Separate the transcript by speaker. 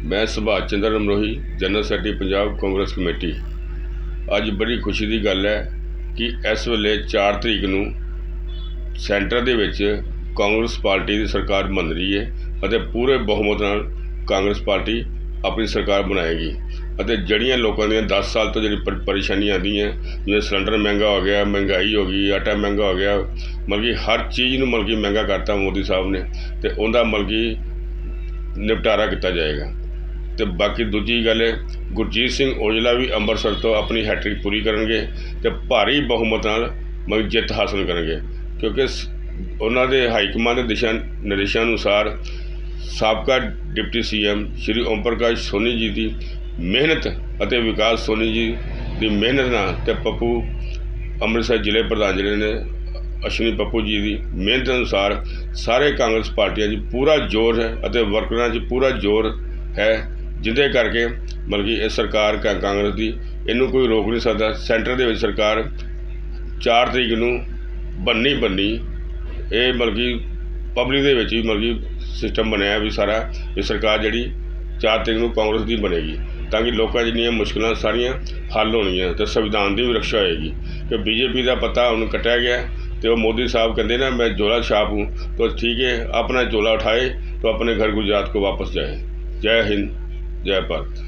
Speaker 1: ਮੈਂ Subhash Chandra Amrohi, general secretary, Punjab Congress committee. ਅੱਜ ਬੜੀ ਖੁਸ਼ੀ ਦੀ ਗੱਲ ਹੈ ਕਿ ਇਸ ਵੇਲੇ 4 ਤਰੀਕ ਨੂੰ ਸੈਂਟਰ ਦੇ ਵਿੱਚ ਕਾਂਗਰਸ ਪਾਰਟੀ ਦੀ ਸਰਕਾਰ ਬਣ ਰਹੀ ਹੈ ਅਤੇ ਪੂਰੇ ਬਹੁਮਤ ਨਾਲ ਕਾਂਗਰਸ ਪਾਰਟੀ ਆਪਣੀ ਸਰਕਾਰ ਬਣਾਏਗੀ। ਅਤੇ ਜਿਹੜੀਆਂ ਲੋਕਾਂ ਦੀਆਂ 10 ਸਾਲ ਤੋਂ ਜਿਹੜੀ ਪਰੇਸ਼ਾਨੀਆਂ ਆਉਂਦੀਆਂ, ਜਿਵੇਂ ਸਿਲੰਡਰ ਮਹਿੰਗਾ ਹੋ ਗਿਆ, ਮਹਿੰਗਾਈ ਹੋ ਗਈ, ਆਟਾ ਮਹਿੰਗਾ ਹੋ ਗਿਆ, ਮਤਲਬ ਕਿ ਹਰ ਚੀਜ਼ ਨੂੰ ਮਤਲਬ ਕਿ ਮਹਿੰਗਾ ਕਰਤਾ ਮੋਦੀ ਸਾਹਿਬ ਨੇ, ਤੇ ਉਹਦਾ ਮਤਲਬ ਕਿ ਨਿਪਟਾਰਾ ਕੀਤਾ ਜਾਏਗਾ। ਤੇ ਬਾਕੀ ਦੂਜੀ ਗੱਲ ਹੈ, ਗੁਰਜੀਤ ਸਿੰਘ ਔਜਲਾ ਵੀ ਅੰਮ੍ਰਿਤਸਰ ਤੋਂ ਆਪਣੀ ਹੈਟ੍ਰਿਕ ਪੂਰੀ ਕਰਨਗੇ ਤੇ ਭਾਰੀ ਬਹੁਮਤ ਨਾਲ ਮਤਲਬ ਜਿੱਤ ਹਾਸਲ ਕਰਨਗੇ। ਕਿਉਂਕਿ ਸ- ਉਹਨਾਂ ਦੇ ਹਾਈ ਕਮਾਂਡ ਦੇ ਦਿਸ਼ਾ ਨਿਰਦੇਸ਼ਾਂ ਅਨੁਸਾਰ ਸਾਬਕਾ ਡਿਪਟੀ ਸੀਐਮ ਸ਼੍ਰੀ ਓਮ ਪ੍ਰਕਾਸ਼ ਸੋਨੀ ਜੀ ਦੀ ਮਿਹਨਤ ਅਤੇ ਵਿਕਾਸ ਸੋਨੀ ਜੀ ਦੀ ਮਿਹਨਤ ਨਾਲ ਤੇ ਪੱਪੂ ਅੰਮ੍ਰਿਤਸਰ ਜ਼ਿਲ੍ਹੇ ਪ੍ਰਧਾਨ ਜਿਹੜੇ ਨੇ, ਅਸ਼ਵਨੀ ਪੱਪੂ ਜੀ ਦੀ ਮਿਹਨਤ ਅਨੁਸਾਰ ਸਾਰੇ ਕਾਂਗਰਸ ਪਾਰਟੀਆਂ 'ਚ ਪੂਰਾ ਜ਼ੋਰ ਹੈ ਅਤੇ ਵਰਕਰਾਂ 'ਚ ਪੂਰਾ ਜ਼ੋਰ ਹੈ। ਜਿਹਦੇ ਕਰਕੇ ਮਤਲਬ ਕਿ ਇਹ ਸਰਕਾਰ ਕਾ- ਕਾਂਗਰਸ ਦੀ ਇਹਨੂੰ ਕੋਈ ਰੋਕ ਨਹੀਂ ਸਕਦਾ ਸੈਂਟਰ ਦੇ ਵਿੱਚ ਸਰਕਾਰ 4 ਤਰੀਕ ਨੂੰ ਬੰਨੀ ਬੰਨੀ ਇਹ ਮਤਲਬ ਕਿ ਪਬਲਿਕ ਦੇ ਵਿੱਚ ਹੀ ਮਤਲਬ ਕਿ ਸਿਸਟਮ ਬਣਿਆ ਵੀ ਸਾਰਾ ਇਹ ਸਰਕਾਰ ਜਿਹੜੀ 4 ਤਰੀਕ ਨੂੰ ਕਾਂਗਰਸ ਦੀ ਬਣੇਗੀ ਤਾਂ ਕਿ ਲੋਕਾਂ ਜਿੰਨੀਆਂ ਮੁਸ਼ਕਲਾਂ ਸਾਰੀਆਂ ਹੱਲ ਹੋਣਗੀਆਂ ਤੇ ਸੰਵਿਧਾਨ ਦੀ ਵੀ ਰੱਖਿਆ ਹੋਏਗੀ ਕਿ ਬੀਜੇਪੀ ਦਾ ਪਤਾ ਹੁਣ ਕੱਟਿਆ ਗਿਆ ਤੇ ਉਹ ਮੋਦੀ ਸਾਹਿਬ ਕਹਿੰਦੇ ਨਾ मैं झोला छाप हूँ तो ठीक है अपना झोला उठाए तो अपने घर गुजरात को वापस जाए जय हिंद ਜੈ ਭਾਰਤ